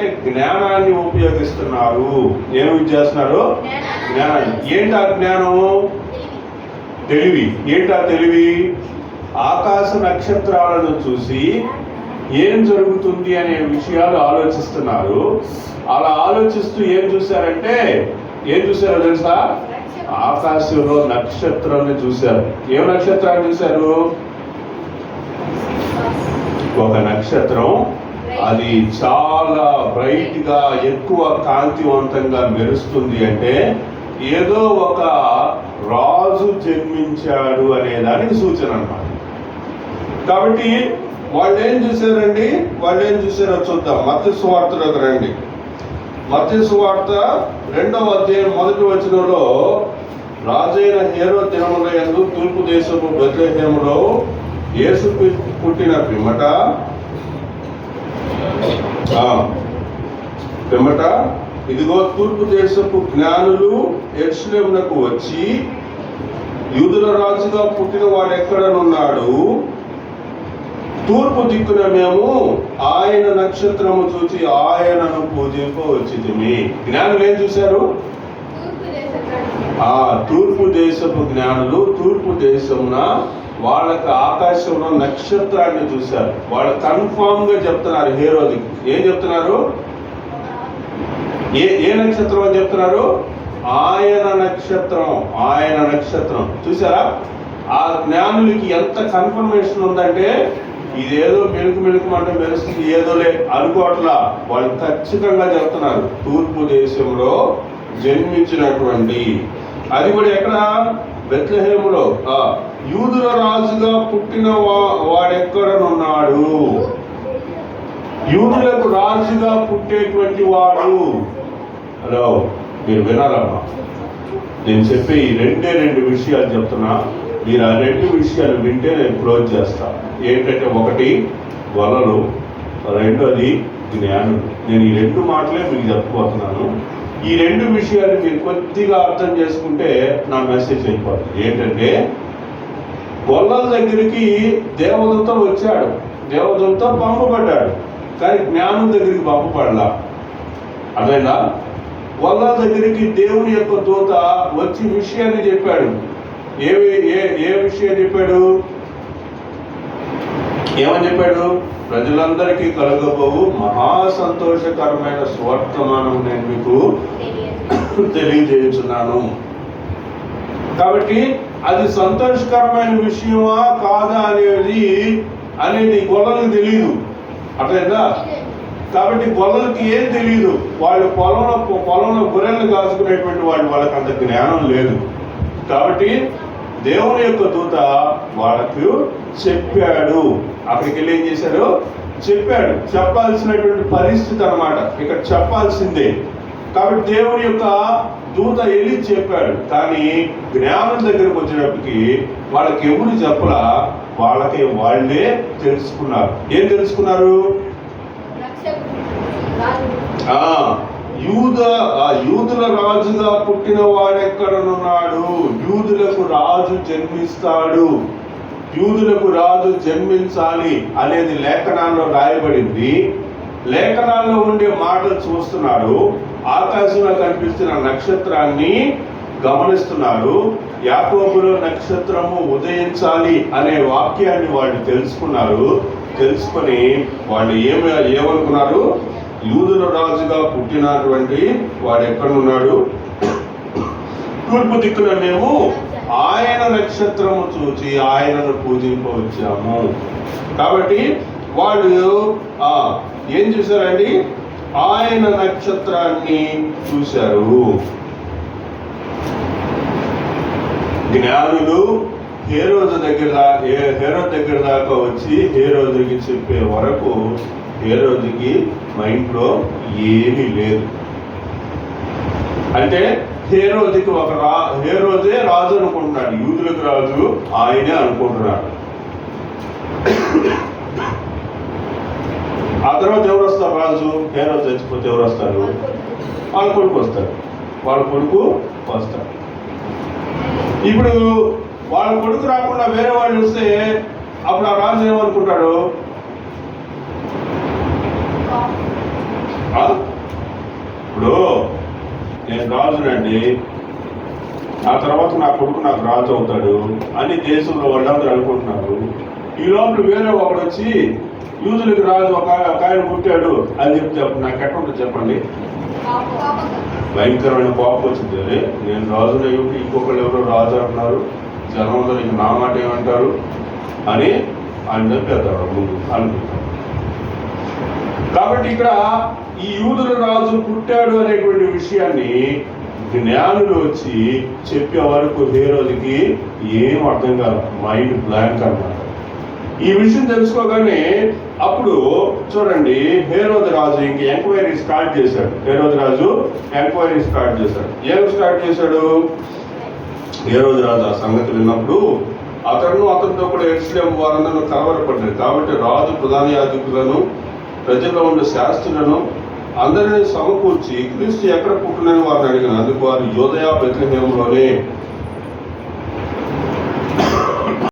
అంటే జ్ఞానాన్ని ఉపయోగిస్తున్నారు. ఏమి యూజ్ చేస్తున్నారు? జ్ఞానాన్ని. ఏంటి ఆ జ్ఞానం? తెలివి. ఏంటి ఆ తెలివి? ఆకాశ నక్షత్రాలను చూసి ఏం జరుగుతుంది అనే విషయాలు ఆలోచిస్తున్నారు. అలా ఆలోచిస్తూ ఏం చూశారంటే ఏం చూశారో తెలుసా? ఆకాశంలో నక్షత్రాన్ని చూశారు. ఏం నక్షత్రాన్ని చూశారు? ఒక నక్షత్రం అది చాలా బ్రైట్గా ఎక్కువ కాంతివంతంగా మెరుస్తుంది అంటే ఏదో ఒక రాజు జన్మించాడు అనే దానికి సూచన అన్నమాట. కాబట్టి వాళ్ళు ఏం చూశారండి? వాళ్ళు ఏం చూసారో చూద్దాం. మత్స్య సువార్తలోకి రండి. మత్స్య సువార్త రెండవ అధ్యాయం మొదటి వచనంలో రాజైన హేరో దినముల తూర్పు దేశపు బద్రహేములో యేసు పుట్టిన పిమ్మట పిమ్మట ఇదిగో తూర్పు దేశపు జ్ఞానులు ఎర్షులేమునకు వచ్చి యూదుల రాజుగా పుట్టిన వాడు ఎక్కడనున్నాడు? తూర్పు దిక్కున మేము ఆయన నక్షత్రము చూచి ఆయనను పూజింప వచ్చితిమి జ్ఞానులు ఏం చూశారు? ఆ తూర్పు దేశపు జ్ఞానులు తూర్పు దేశమున వాళ్ళకి ఆకాశంలో నక్షత్రాన్ని చూశారు. వాళ్ళు కన్ఫామ్గా చెప్తున్నారు హీరోది ఏం చెప్తున్నారు? ఏ ఏ నక్షత్రం అని చెప్తున్నారు? ఆయన నక్షత్రం ఆయన నక్షత్రం. చూసారా ఆ జ్ఞానులకి ఎంత కన్ఫర్మేషన్ ఉందంటే ఇదేదో మెలుకు మెలుకు మంట మెరుస్తుంది ఏదోలే అనుకోవట్లా. వాళ్ళు ఖచ్చితంగా చెప్తున్నారు తూర్పు దేశంలో జన్మించినటువంటి అది కూడా ఎక్కడ? బెత్లహేములో. ఆ, యూదుల రాజుగా పుట్టిన వా- వాడెక్కడనున్నాడు? యూదులకు రాజుగా పుట్టేటువంటి వాడు. హలో మీరు వినాలమ్మా. నేను చెప్పే ఈ రెండే రెండు విషయాలు చెప్తున్నా. మీరు ఆ రెండు విషయాలు వింటే నేను క్లోజ్ చేస్తా. ఏంటంటే ఒకటి వలలు. రెండోది జ్ఞానం. నేను ఈ రెండు మాటలే మీకు చెప్పబోతున్నాను. ఈ రెండు విషయాలు మీరు కొద్దిగా అర్థం చేసుకుంటే నా మెసేజ్ అయిపోతుంది. ఏంటంటే గొల్లల దగ్గరికి దేవదూత వచ్చాడు. దేవదూత పంపబడ్డాడు కానీ జ్ఞానం దగ్గరికి పంపబడలా అదేనా గొల్లల దగ్గరికి దేవుని యొక్క దూత వచ్చి విషయాన్ని చెప్పాడు. ఏ ఏ ఏ విషయం చెప్పాడు? ఏమని చెప్పాడు? ప్రజలందరికీ కలగబోవు మహా సంతోషకరమైన స్వర్తమానం నేను మీకు తెలియజేయుచున్నాను కాబట్టి అది సంతోషకరమైన విషయమా కాదా అనేది అనేది గొల్లలకు తెలియదు అట్లయిందా కాబట్టి గొల్లలకి ఏం తెలియదు వాళ్ళు పొలంలో పొలంలో గొర్రెలు కాసుకునేటువంటి వాళ్ళు వాళ్ళకి అంత జ్ఞానం లేదు. కాబట్టి దేవుని యొక్క దూత వాళ్ళకు చెప్పాడు. అక్కడికి వెళ్ళి ఏం చేశాడు? చెప్పాడు. చెప్పాల్సినటువంటి పరిస్థితి అనమాట ఇక్కడ చెప్పాల్సిందే. కాబట్టి దేవుని యొక్క దూత వెళ్ళి చెప్పాడు. కానీ జ్ఞానం దగ్గరకు వచ్చేటప్పటికి వాళ్ళకి ఎవరు చెప్పలా? వాళ్ళకి వాళ్ళే తెలుసుకున్నారు. ఏం తెలుసుకున్నారు? ఆ యూద ఆ యూదుల రాజుగా పుట్టిన వాడెక్కడనున్నాడు? యూదులకు రాజు జన్మిస్తాడు. యూదులకు రాజు జన్మించాలి అనేది లేఖనాల్లో రాయబడింది. లేఖనాల్లో ఉండే మాటలు చూస్తున్నాడు. ఆకాశంలో కనిపిస్తున్న నక్షత్రాన్ని గమనిస్తున్నారు. యాకోబులో నక్షత్రము ఉదయించాలి అనే వాక్యాన్ని వాళ్ళు తెలుసుకున్నారు. తెలుసుకొని వాళ్ళు ఏమి ఏమనుకున్నారు? యూదుల రాజుగా పుట్టినటువంటి వాడు ఎక్కడున్నాడు? తూర్పు దిక్కున మేము ఆయన నక్షత్రము చూచి ఆయనను పూజింపవచ్చాము. కాబట్టి వాళ్ళు ఏం చూసారండి ఆయన నక్షత్రాన్ని చూశారు. జ్ఞానులు హేరోజు దగ్గర దాకా హే- దగ్గర దాకా వచ్చి హేరోజుకి చెప్పే వరకు హేరోజుకి మైండ్లో ఏమీ లేదు. అంటే హేరోదికి ఒక రా హేరోదే రాజు అనుకుంటున్నాడు. యూదులకు రాజు ఆయనే అనుకుంటున్నాడు. ఆ తర్వాత ఎవరు వస్తారు రాజు? హేరోజు చచ్చిపోతే ఎవరు వస్తారు? వాళ్ళ కొడుకు వస్తారు వాళ్ళ కొడుకు వస్తారు ఇప్పుడు వాళ్ళ కొడుకు రాకుండా వేరే వాళ్ళు వస్తే అప్పుడు ఆ రాజు ఏమనుకుంటాడు? ఆ? ఇప్పుడు నేను రాజునండి. ఆ తర్వాత నా కొడుకు నాకు రాజు అవుతాడు. అని దేశంలో వాళ్ళందరూ అనుకుంటున్నారు. ఈ లోపల వేరే ఒకడు వచ్చి యూదులకు రాజు ఒక ఆయన పుట్టాడు అని చెప్తే చెప్పండి నాకు ఎట్లా ఉంటుంది చెప్పండి. భయంకరమైన కోపం వచ్చింది. అరే నేను రాజు అయ్యి ఇంకొకళ్ళు ఎవరో రాజు అంటున్నారు. జనంలో ఇంక నా మాట ఏమంటారు? అని ఆయన చెప్పేస్తాడు ముందు అనుకుంటాడు కాబట్టి ఇక్కడ ఈ యూదుల రాజు పుట్టాడు అనేటువంటి విషయాన్ని జ్ఞానులు వచ్చి చెప్పే వరకు హీరోలకి ఏం అర్థం కాదు. మైండ్ బ్లాంక్ అన్నమాట. ఈ విషయం తెలుసుకోగానే అప్పుడు చూడండి హేరోద్ రాజు ఇంక ఎంక్వైరీ స్టార్ట్ చేశాడు. హేరోద్ రాజు ఎంక్వైరీ స్టార్ట్ చేశాడు. ఏం స్టార్ట్ చేశాడు? హేరోద్ రాజు ఆ సంగతి విన్నప్పుడు అతను అతనితో కూడా ఎరుసలేం వారందరూ కలవరపడ్డారు కాబట్టి రాజు ప్రధాన యాజకులను ప్రజల్లో ఉండే శాస్త్రులను అందరినీ సమకూర్చి క్రీస్తు ఎక్కడ పుట్టినని వారిని అడిగిన అందుకు వారు యోదయ బెత్లహేమంలోనే